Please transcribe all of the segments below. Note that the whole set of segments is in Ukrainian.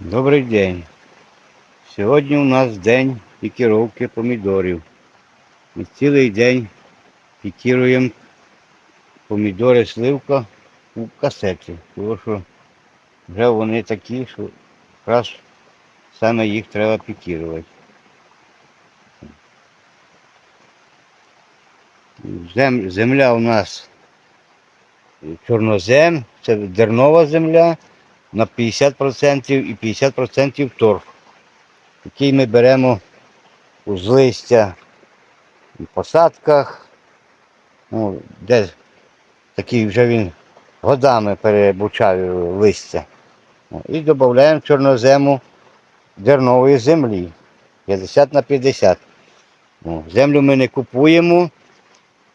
Добрий день. Сьогодні у нас день пікіровки помідорів. Ми цілий день пікіруємо помідори сливка у касеті. Тому що вже вони такі, що якраз саме їх треба пікірувати. Земля у нас чорнозем, це дернова земля на 50% і 50% торф, який ми беремо з листя в посадках, ну, де такий вже він годами перебучав листя. Ну, І додаємо чорнозему дернової землі 50 на 50. Ну, Землю ми не купуємо,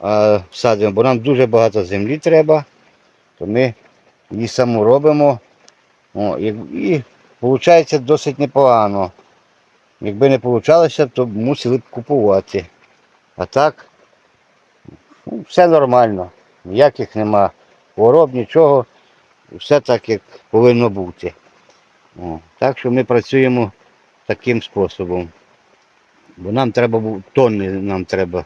а садимо, бо нам дуже багато землі треба, то ми її саму робимо. О, і, і виходить досить непогано. Якби не вийшло, то мусили б купувати. А так, ну, все нормально. Ніяких нема хвороб, нічого. Все так, як повинно бути. О, так що ми працюємо таким способом. Бо нам треба тонни нам треба,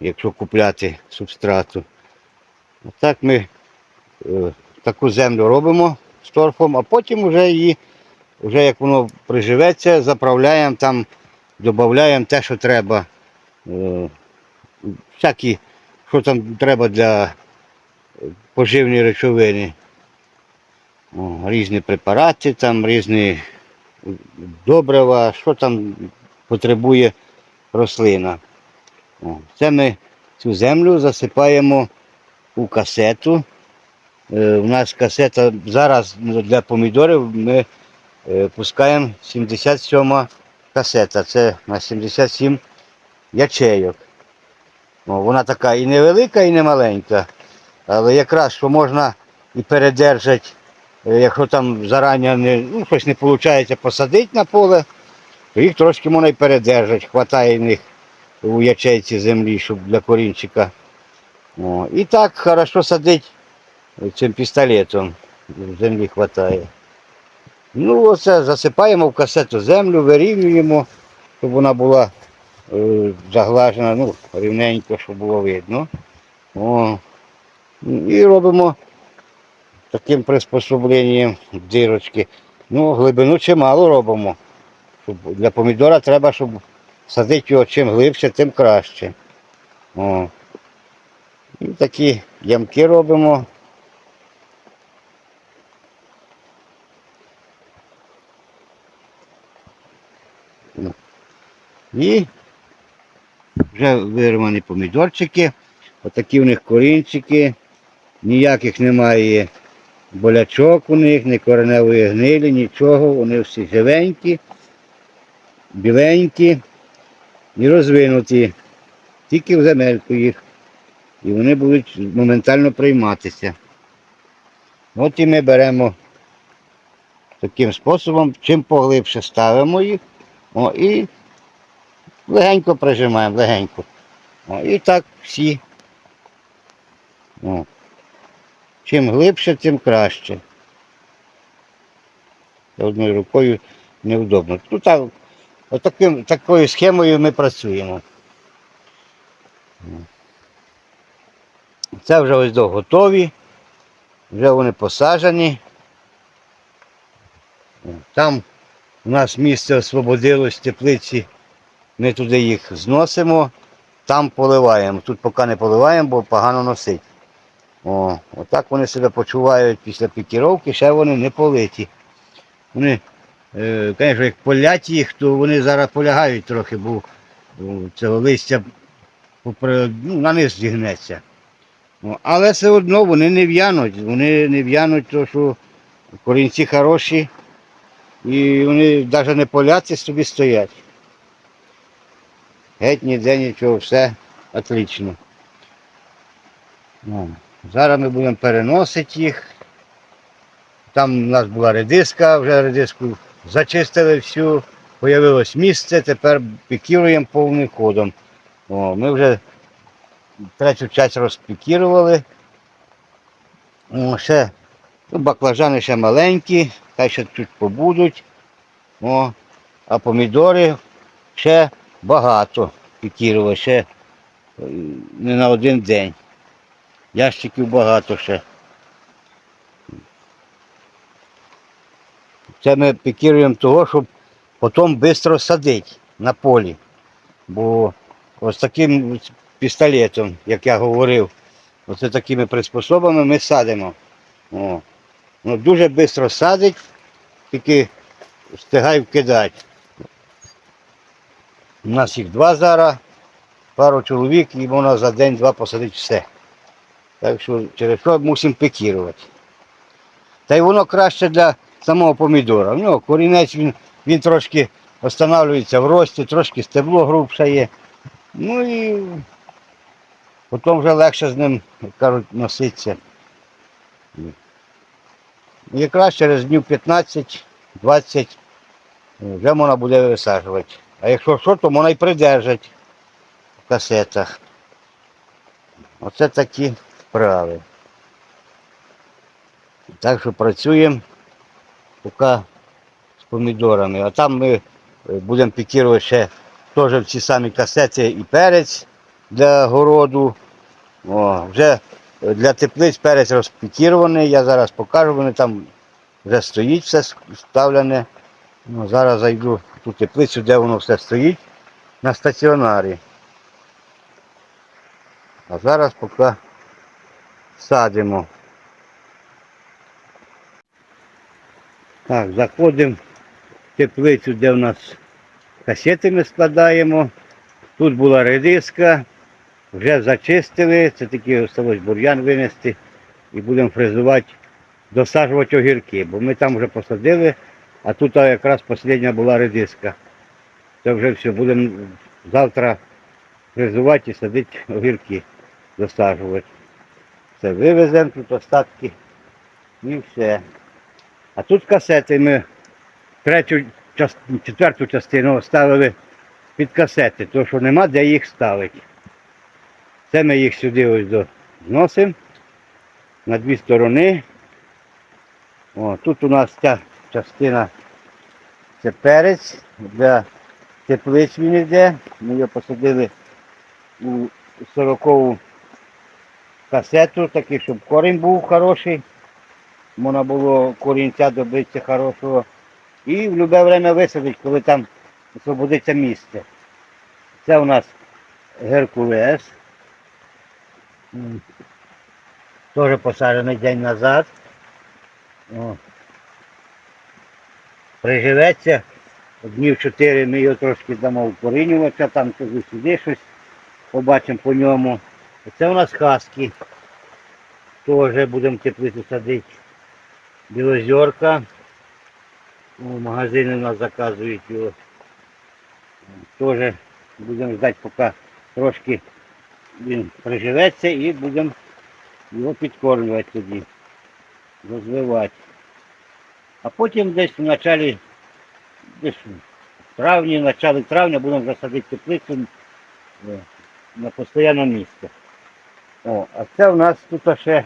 якщо купляти субстрату. Так ми е, таку землю робимо з торфом, а потім вже її, вже як воно приживеться, заправляємо там, додаємо те, що треба. Е, всякі, що там треба для е, поживної речовини. Різні препарати, там різні добрива, що там потребує рослина. Це ми цю землю засипаємо у касету. Е, У нас касета зараз для помідорів ми е, пускаємо 77 касета. Це на 77 ячейок. Вона така і невелика, і не маленька. Але якраз що можна і передержати, е, якщо там зарані не, ну, щось не виходить посадити на поле, то їх трошки можна і передержати. Хватає них у ячейці землі, щоб для корінчика. О, і так хорошо садить цим пістолетом. Землі вистачає. Ну, оце засипаємо в касету землю, вирівнюємо, щоб вона була е, заглажена, ну, рівненько, щоб було видно. О. І робимо таким приспособленням дирочки. Ну, глибину чимало робимо. Щоб для помідора треба, щоб садити його чим глибше, тим краще. О. І такі ямки робимо. І вже вирвані помідорчики. Отакі у них корінчики. Ніяких немає болячок у них, ні кореневої гнилі, нічого. Вони всі живенькі, біленькі і розвинуті. Тільки в земельку їх. І вони будуть моментально прийматися. От і ми беремо таким способом, чим поглибше ставимо їх. О, і легенько прижимаємо, легенько. О, і так всі. О. Чим глибше, тим краще. Одною рукою невдобно. Ну, так, отаким, такою схемою ми працюємо. Це вже ось до готові. Вже вони посаджені. Там у нас місце освободилось теплиці. Ми туди їх зносимо, там поливаємо. Тут поки не поливаємо, бо погано носить. Отак вони себе почувають після пікіровки, ще вони не политі. Вони, е, як полять їх, то вони зараз полягають трохи, бо цього листя ну, на низ зігнеться. Але все одно вони не в'януть. Вони не в'януть, тому що корінці хороші. І вони навіть не поляться, собі стоять. Геть ніде нічого, все отлично. Ну, зараз ми будемо переносити їх. Там у нас була редиска, вже редиску зачистили всю, появилось місце, тепер пікіруємо повним ходом. О, ми вже третю часть розпікірували. О, ще, ну, баклажани ще маленькі, хай ще тут побудуть. О, а помідори ще багато пікірували, ще е, не на один день. Ящиків багато ще. Це ми пікіруємо того, щоб потім швидко садити на полі. Бо ось таким пістолетом, як я говорив, оце такими приспособами ми садимо. О. Ну, дуже швидко садить, тільки встигай вкидати. У нас їх два зараз, пару чоловік і можна за день-два посадити все. Так що через що мусимо пікірувати. Та й воно краще для самого помідора. В нього корінець він, він трошки встановлюється в рості, трошки стебло грубше є. Ну і потім вже легше з ним, як кажуть, носитися. Якраз через днів 15-20 вже можна буде висаджувати. А якщо що, то можна і придержати в касетах. Оце такі справи. Так що працюємо поки з помідорами. А там ми е, будемо пікірувати ще теж в ці самі касети і перець для городу. О, вже для теплиць перець розпікірований, я зараз покажу, вони там вже стоїть все вставлене. Ну, зараз зайду ту теплицю, де воно все стоїть на стаціонарі. А зараз поки садимо. Так, заходимо в теплицю, де в нас касети ми складаємо. Тут була редиска, вже зачистили, це таки осталось бур'ян винести і будемо фрезувати, досаджувати огірки, бо ми там вже посадили, а тут якраз остання була редиска. Це вже все, будемо завтра фрезувати і садити огірки, досаджувати. Все, вивеземо тут остатки і все. А тут касети ми третю, четверту частину ставили під касети, тому що нема де їх ставити. Це ми їх сюди ось зносимо на дві сторони. О, тут у нас ця частина це перець для теплиць він йде. Ми його посадили у 40 касету, такий, щоб корінь був хороший. Можна було корінця добитися хорошого. І в будь-яке время висадити, коли там освободиться місце. Це у нас Геркулес. Теж посаджений день назад. О. Приживеться. Днів чотири ми його трошки дамо вкорінюватися, там туди сюди щось побачимо по ньому. Це у нас хаски. Теж будемо теплицю садити. Білозерка. У магазини у нас заказують його. Теж будемо ждати, поки трошки він приживеться і будемо його підкормлювати тоді, розвивати. А потім десь в началі, десь в травні, в травня будемо засадити теплицю е, на постійне місце. О, а це у нас тут ще,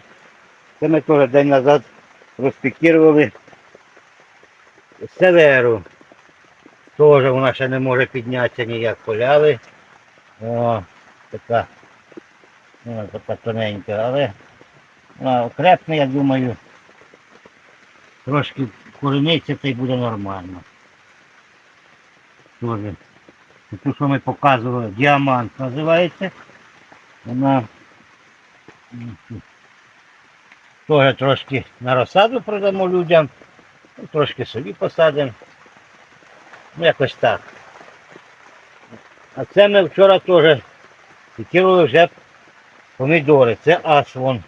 це ми теж день назад розпікірували Северу. Теж вона ще не може піднятися ніяк поляли. О, така, вона така тоненька, але вона окрепне, я думаю. Трошки корениться та й буде нормально. Тоже. Ту, що ми показували, діамант називається. Вона теж трошки на розсаду продамо людям. Ну, Трошки собі посадимо. Ну, якось так. А це ми вчора теж підкинули вже помідори. Це асвон.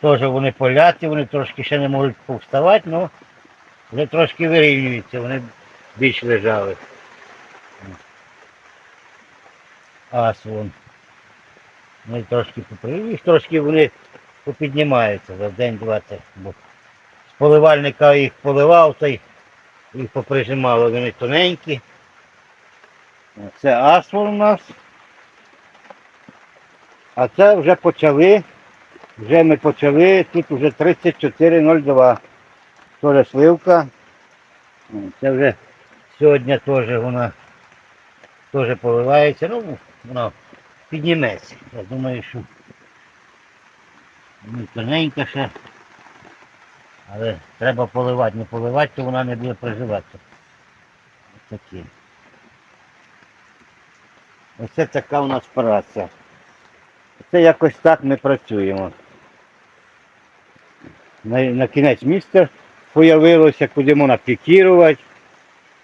Теж вони поляті, вони трошки ще не можуть повставати, але вже трошки вирівнюються, вони більш лежали. Асвон. Вони трошки попри- їх трошки вони попіднімаються за день-два. це, з поливальника їх поливав, та їх поприжимало, вони тоненькі. Це асфор у нас. А це вже почали. Вже ми почали, тут вже 34,02. Теж сливка. Це вже сьогодні теж вона теж поливається, ну вона підніметься. Я думаю, що ну, тоненька ще. Але треба поливати, не поливати, то вона не буде приживатися. Ось такі. Оце така у нас праця. Це якось так ми працюємо. На, на кінець місця появилося, куди можна пікірувати.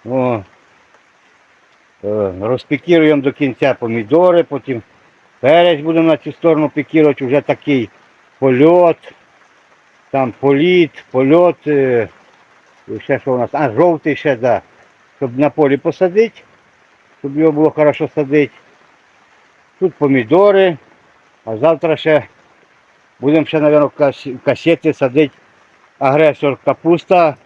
О, е, розпікіруємо до кінця помідори, потім перець будемо на цю сторону пікірувати, вже такий польот, там політ, польот, е, ще що у нас, а жовтий ще, да, щоб на полі посадити, щоб його було хорошо садити. Тут помідори, а завтра ще будемо ще, мабуть, в касети садити агресор капуста.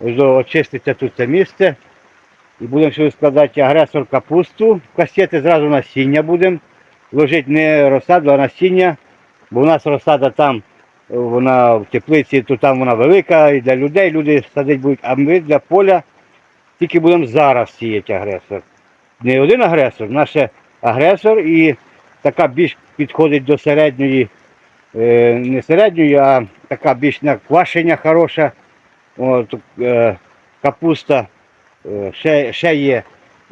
Очиститься тут це місце. І будемо сюди складати агресор капусту. В касети зразу насіння будемо. Ложити не розсаду, а насіння. Бо у нас розсада там, вона в теплиці, то там вона велика і для людей люди садити будуть, а ми для поля тільки будемо зараз сіяти агресор. Не один агресор, наш агресор і така більш підходить до середньої, не середньої, а така більш на квашення хороша. От, е, капуста. Е, ще, ще є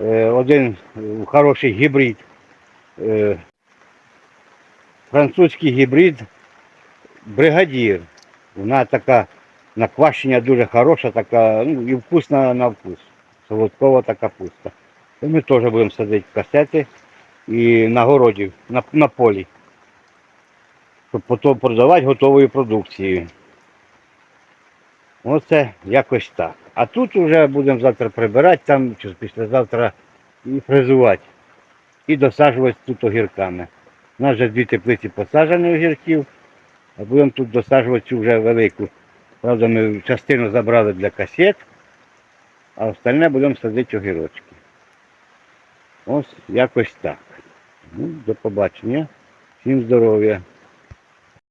е, один е, хороший гібрид. Е, французький гібрид бригадір. Вона така на квашення дуже хороша, така, ну, і вкусна на вкус. Солодкова така капуста. Ми теж будемо садити касети і на городі, на, на полі. Щоб потім продавати готовою продукцією. Оце якось так. А тут вже будемо завтра прибирати там, чи післязавтра і фрезувати. І досаджувати тут огірками. У нас вже дві теплиці посаджені огірків, а будемо тут досаджувати цю вже велику. Правда, ми частину забрали для касет, а остальне будемо садити огірочки. Ось якось так. Ну, до побачення. Всім здоров'я.